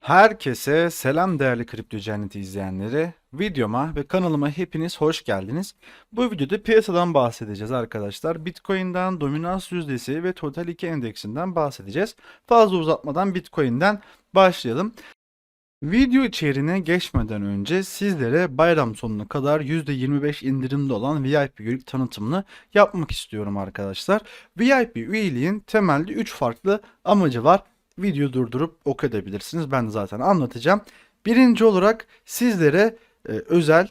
Herkese selam değerli Kripto Cenneti izleyenleri. Videoma ve kanalıma hepiniz hoş geldiniz. Bu videoda piyasadan bahsedeceğiz arkadaşlar. Bitcoin'den, dominans yüzdesi ve Total 2 endeksinden bahsedeceğiz. Fazla uzatmadan Bitcoin'den başlayalım. Video içeriğine geçmeden önce sizlere bayram sonuna kadar %25 indirimde olan VIP üyelik tanıtımını yapmak istiyorum arkadaşlar. VIP üyeliğin temelde 3 farklı amacı var video durdurup okuyabilirsiniz. Ben zaten anlatacağım. Birinci olarak sizlere e, özel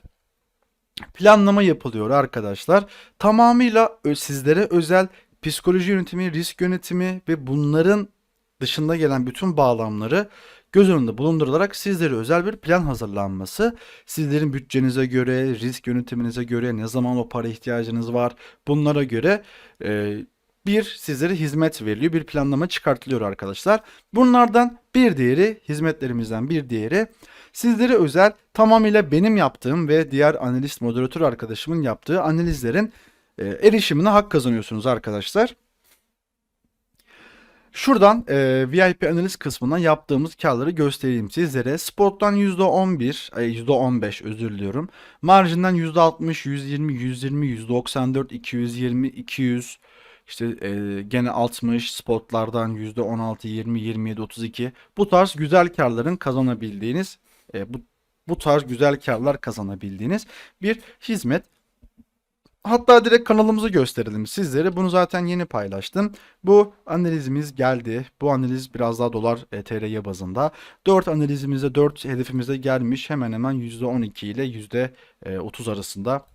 planlama yapılıyor arkadaşlar. Tamamıyla sizlere özel psikoloji yönetimi, risk yönetimi ve bunların dışında gelen bütün bağlamları göz önünde bulundurularak sizlere özel bir plan hazırlanması. Sizlerin bütçenize göre, risk yönetiminize göre, ne zaman o para ihtiyacınız var bunlara göre e, bir sizlere hizmet veriliyor, bir planlama çıkartılıyor arkadaşlar. Bunlardan bir diğeri, hizmetlerimizden bir diğeri sizlere özel tamamıyla benim yaptığım ve diğer analist moderatör arkadaşımın yaptığı analizlerin e, erişimine hak kazanıyorsunuz arkadaşlar. Şuradan e, VIP analiz kısmından yaptığımız karları göstereyim sizlere. Spot'tan %11, ay %15 özür diliyorum. Marjinden %60, 120, 120, %94, 220, 200, işte e, gene 60 spotlardan %16, 20, 27, 32 bu tarz güzel karların kazanabildiğiniz e, bu bu tarz güzel karlar kazanabildiğiniz bir hizmet. Hatta direkt kanalımızı gösterelim sizlere. Bunu zaten yeni paylaştım. Bu analizimiz geldi. Bu analiz biraz daha dolar e, TL'ye bazında. 4 analizimizde 4 hedefimize gelmiş. Hemen hemen %12 ile %30 arasında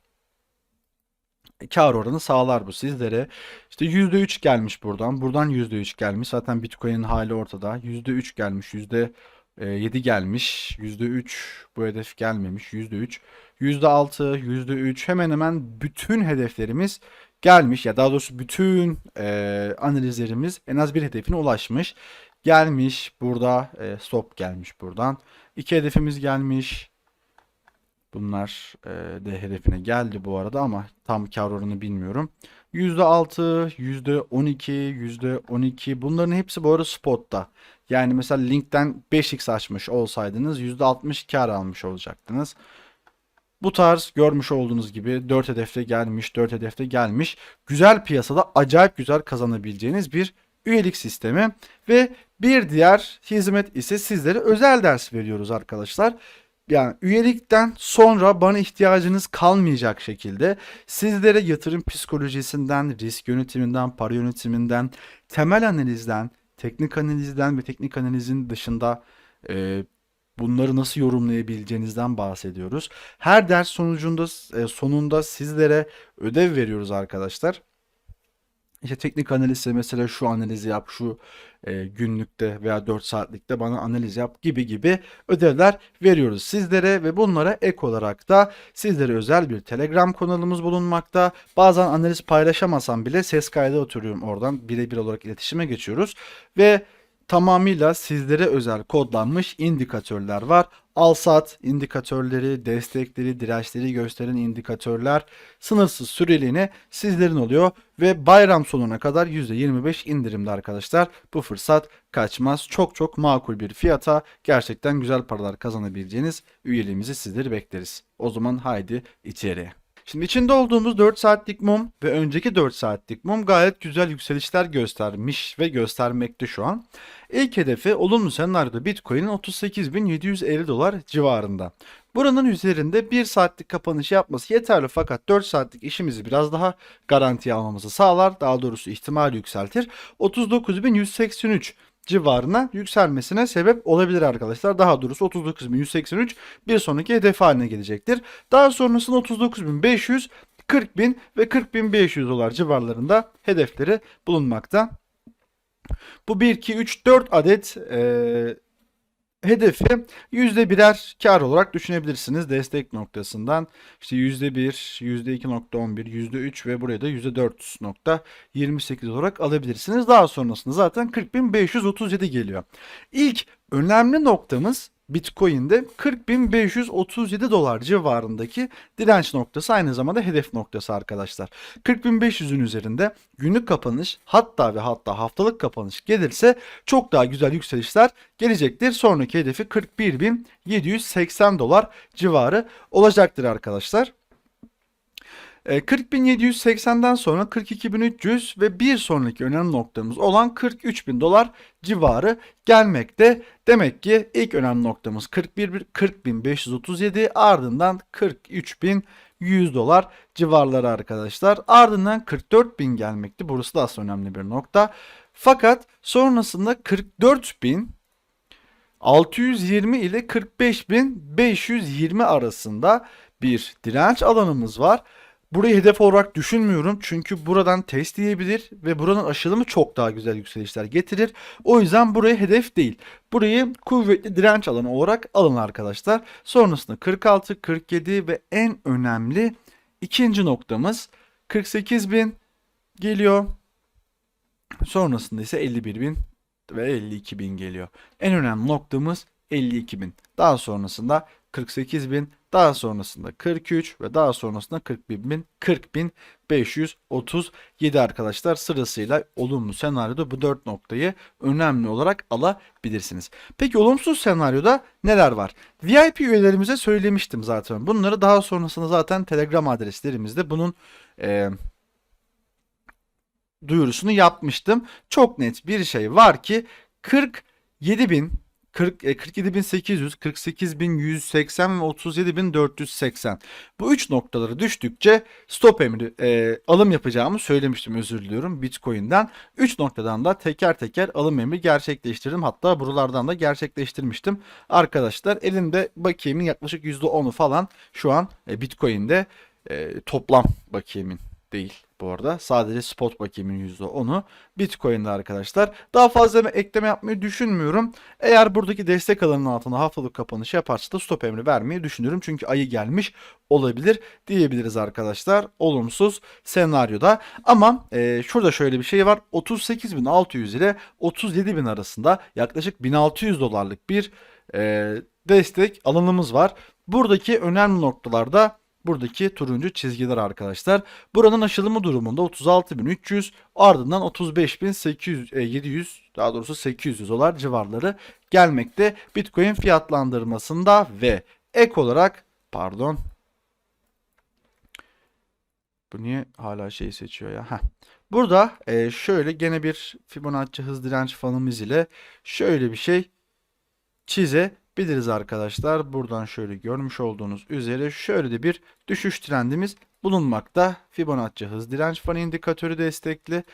kar oranı sağlar bu sizlere. İşte %3 gelmiş buradan. Buradan %3 gelmiş. Zaten Bitcoin'in hali ortada. %3 gelmiş. %7 gelmiş. %3 bu hedef gelmemiş. %3. %6, %3 hemen hemen bütün hedeflerimiz gelmiş. Ya daha doğrusu bütün e, analizlerimiz en az bir hedefine ulaşmış. Gelmiş. Burada e, stop gelmiş buradan. İki hedefimiz gelmiş. Bunlar e, de hedefine geldi bu arada ama tam kar oranı bilmiyorum. %6, %12, %12 bunların hepsi bu arada spotta. Yani mesela linkten 5x açmış olsaydınız %60 kar almış olacaktınız. Bu tarz görmüş olduğunuz gibi 4 hedefte gelmiş, 4 hedefte gelmiş. Güzel piyasada acayip güzel kazanabileceğiniz bir üyelik sistemi ve bir diğer hizmet ise sizlere özel ders veriyoruz arkadaşlar. Yani üyelikten sonra bana ihtiyacınız kalmayacak şekilde sizlere yatırım psikolojisinden, risk yönetiminden, para yönetiminden, temel analizden, teknik analizden ve teknik analizin dışında e, bunları nasıl yorumlayabileceğinizden bahsediyoruz. Her ders sonucunda e, sonunda sizlere ödev veriyoruz arkadaşlar. İşte teknik analizse mesela şu analizi yap, şu e, günlükte veya 4 saatlikte bana analiz yap gibi gibi ödevler veriyoruz sizlere ve bunlara ek olarak da sizlere özel bir Telegram kanalımız bulunmakta. Bazen analiz paylaşamasam bile ses kaydı oturuyorum oradan birebir olarak iletişime geçiyoruz ve tamamıyla sizlere özel kodlanmış indikatörler var. Al-sat indikatörleri, destekleri, dirençleri gösteren indikatörler sınırsız süreliğine sizlerin oluyor ve bayram sonuna kadar %25 indirimde arkadaşlar. Bu fırsat kaçmaz. Çok çok makul bir fiyata gerçekten güzel paralar kazanabileceğiniz üyeliğimizi sizleri bekleriz. O zaman haydi içeriye. Şimdi içinde olduğumuz 4 saatlik mum ve önceki 4 saatlik mum gayet güzel yükselişler göstermiş ve göstermekte şu an. İlk hedefi olumlu senaryoda Bitcoin'in 38.750 dolar civarında. Buranın üzerinde 1 saatlik kapanış yapması yeterli fakat 4 saatlik işimizi biraz daha garantiye almamızı sağlar. Daha doğrusu ihtimal yükseltir. 39.183 civarına yükselmesine sebep olabilir arkadaşlar. Daha doğrusu 39.183 bir sonraki hedef haline gelecektir. Daha sonrasında 39.500, 40.000 ve 40.500 dolar civarlarında hedefleri bulunmakta. Bu 1, 2, 3, 4 adet e, hedefi yüzde birer kar olarak düşünebilirsiniz destek noktasından. İşte yüzde bir, yüzde iki nokta on bir, yüzde üç ve buraya da yüzde dört nokta yirmi sekiz olarak alabilirsiniz. Daha sonrasında zaten 40.537 geliyor. İlk önemli noktamız Bitcoin'de 40.537 dolar civarındaki direnç noktası aynı zamanda hedef noktası arkadaşlar. 40.500'ün üzerinde günlük kapanış hatta ve hatta haftalık kapanış gelirse çok daha güzel yükselişler gelecektir. Sonraki hedefi 41.780 dolar civarı olacaktır arkadaşlar. E, 40.780'den sonra 42.300 ve bir sonraki önemli noktamız olan 43.000 dolar civarı gelmekte. Demek ki ilk önemli noktamız 41 40.537 ardından 43.100 dolar civarları arkadaşlar. Ardından 44.000 gelmekti. Burası da aslında önemli bir nokta. Fakat sonrasında 44.000 620 ile 45.520 arasında bir direnç alanımız var. Burayı hedef olarak düşünmüyorum çünkü buradan test diyebilir ve buranın aşılımı çok daha güzel yükselişler getirir. O yüzden burayı hedef değil. Burayı kuvvetli direnç alanı olarak alın arkadaşlar. Sonrasında 46, 47 ve en önemli ikinci noktamız 48.000 geliyor. Sonrasında ise 51.000 ve 52.000 geliyor. En önemli noktamız 52.000. Daha sonrasında 48.000, daha sonrasında 43 ve daha sonrasında 41.000, 40.537 arkadaşlar sırasıyla olumlu senaryoda bu 4 noktayı önemli olarak alabilirsiniz. Peki olumsuz senaryoda neler var? VIP üyelerimize söylemiştim zaten. Bunları daha sonrasında zaten Telegram adreslerimizde bunun e, duyurusunu yapmıştım. Çok net bir şey var ki 47.000 40, 47.800, 48.180 ve 37.480. Bu üç noktaları düştükçe stop emri e, alım yapacağımı söylemiştim özür diliyorum Bitcoin'den. 3 noktadan da teker teker alım emri gerçekleştirdim. Hatta buralardan da gerçekleştirmiştim. Arkadaşlar elimde bakiyemin yaklaşık %10'u falan şu an e, Bitcoin'de e, toplam bakiyemin değil bu arada. Sadece spot bakiyemin %10'u Bitcoin'de arkadaşlar. Daha fazla ekleme yapmayı düşünmüyorum. Eğer buradaki destek alanının altına haftalık kapanış yaparsa da stop emri vermeyi düşünüyorum. Çünkü ayı gelmiş olabilir diyebiliriz arkadaşlar. Olumsuz senaryoda. Ama e, şurada şöyle bir şey var. 38.600 ile 37.000 arasında yaklaşık 1600 dolarlık bir e, destek alanımız var. Buradaki önemli noktalarda buradaki turuncu çizgiler arkadaşlar. Buranın aşılımı durumunda 36.300 ardından 35.800 e, 700 daha doğrusu 800 dolar civarları gelmekte Bitcoin fiyatlandırmasında ve ek olarak pardon bu niye hala şey seçiyor ya? Heh. Burada e, şöyle gene bir Fibonacci hız direnç fanımız ile şöyle bir şey çizebiliriz arkadaşlar. Buradan şöyle görmüş olduğunuz üzere şöyle de bir düşüş trendimiz bulunmakta. Fibonacci hız direnç fanı indikatörü destekli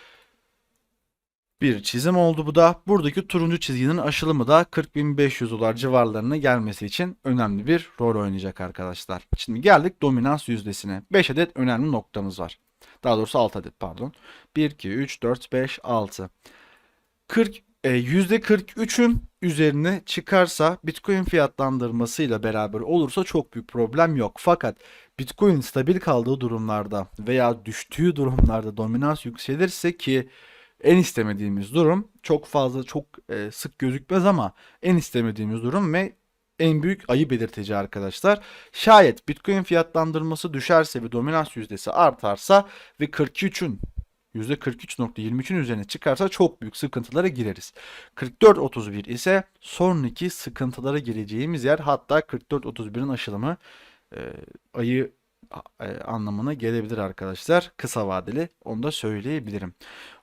bir çizim oldu bu da. Buradaki turuncu çizginin aşılımı da 40.500 dolar civarlarına gelmesi için önemli bir rol oynayacak arkadaşlar. Şimdi geldik dominans yüzdesine. 5 adet önemli noktamız var. Daha doğrusu 6 adet pardon. 1, 2, 3, 4, 5, 6. 40 e, %43'ün üzerine çıkarsa Bitcoin fiyatlandırmasıyla beraber olursa çok büyük problem yok. Fakat Bitcoin stabil kaldığı durumlarda veya düştüğü durumlarda dominans yükselirse ki en istemediğimiz durum çok fazla çok e, sık gözükmez ama en istemediğimiz durum ve en büyük ayı belirtici arkadaşlar. Şayet Bitcoin fiyatlandırması düşerse ve dominans yüzdesi artarsa ve 43'ün %43.23'ün üzerine çıkarsa çok büyük sıkıntılara gireriz. 44.31 ise sonraki sıkıntılara gireceğimiz yer hatta 44.31'in aşılımı e, ayı e, anlamına gelebilir arkadaşlar. Kısa vadeli onu da söyleyebilirim.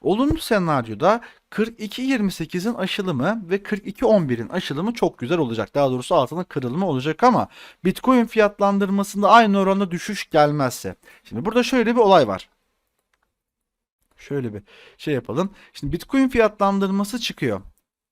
Olumlu senaryoda 42.28'in aşılımı ve 42.11'in aşılımı çok güzel olacak. Daha doğrusu altına kırılma olacak ama Bitcoin fiyatlandırmasında aynı oranda düşüş gelmezse. Şimdi burada şöyle bir olay var. Şöyle bir şey yapalım. Şimdi Bitcoin fiyatlandırması çıkıyor.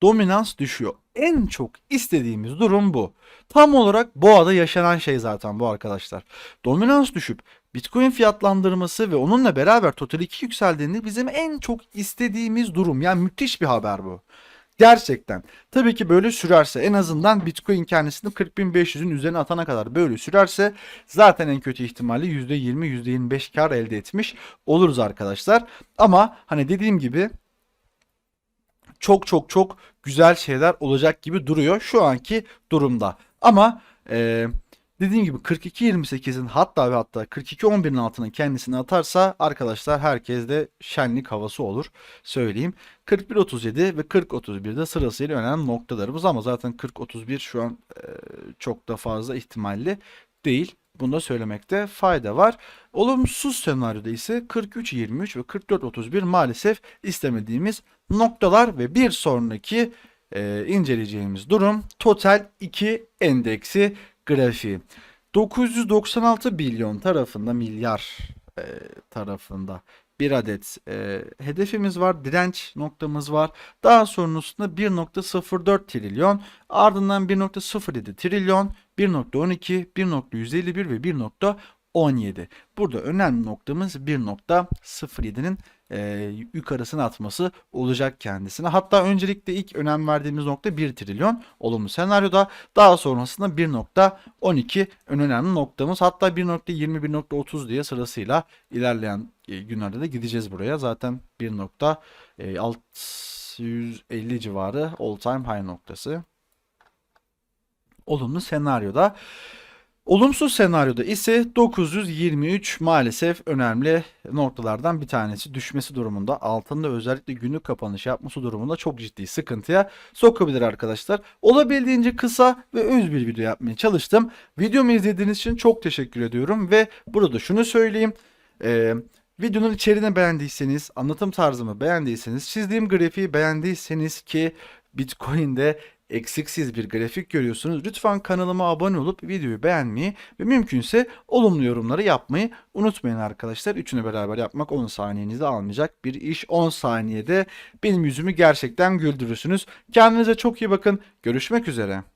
Dominans düşüyor. En çok istediğimiz durum bu. Tam olarak boğada yaşanan şey zaten bu arkadaşlar. Dominans düşüp Bitcoin fiyatlandırması ve onunla beraber Total 2 yükseldiğinde bizim en çok istediğimiz durum. Yani müthiş bir haber bu. Gerçekten. Tabii ki böyle sürerse en azından Bitcoin kendisini 40.500'ün üzerine atana kadar böyle sürerse zaten en kötü ihtimalle %20 %25 kar elde etmiş oluruz arkadaşlar. Ama hani dediğim gibi çok çok çok güzel şeyler olacak gibi duruyor şu anki durumda. Ama e, dediğim gibi 42-28'in hatta ve hatta 42-11'in altına kendisini atarsa arkadaşlar herkeste şenlik havası olur söyleyeyim. 41-37 ve 40-31'de sırasıyla önemli noktalarımız ama zaten 40-31 şu an e, çok da fazla ihtimalli değil. Bunu da söylemekte fayda var. Olumsuz senaryoda ise 43-23 ve 44-31 maalesef istemediğimiz noktalar ve bir sonraki e, inceleyeceğimiz durum total 2 endeksi grafiği. 996 milyon tarafında milyar e, tarafında bir adet e, hedefimiz var, direnç noktamız var. Daha sonrasında 1.04 trilyon, ardından 1.07 trilyon, 1.12, 1.151 ve 1.17. Burada önemli noktamız 1.07'nin e, yukarısına atması olacak kendisine. Hatta öncelikle ilk önem verdiğimiz nokta 1 trilyon olumlu senaryoda. Daha sonrasında 1.12 en önemli noktamız. Hatta 1.20, 1.30 diye sırasıyla ilerleyen e, günlerde de gideceğiz buraya. Zaten 1.650 civarı all time high noktası. Olumlu senaryoda. Olumsuz senaryoda ise 923 maalesef önemli noktalardan bir tanesi düşmesi durumunda altında özellikle günlük kapanış yapması durumunda çok ciddi sıkıntıya sokabilir arkadaşlar. Olabildiğince kısa ve öz bir video yapmaya çalıştım. Videomu izlediğiniz için çok teşekkür ediyorum ve burada şunu söyleyeyim. Ee, videonun içeriğini beğendiyseniz, anlatım tarzımı beğendiyseniz, çizdiğim grafiği beğendiyseniz ki Bitcoin'de eksiksiz bir grafik görüyorsunuz. Lütfen kanalıma abone olup videoyu beğenmeyi ve mümkünse olumlu yorumları yapmayı unutmayın arkadaşlar. Üçünü beraber yapmak 10 saniyenizi almayacak bir iş. 10 saniyede benim yüzümü gerçekten güldürürsünüz. Kendinize çok iyi bakın. Görüşmek üzere.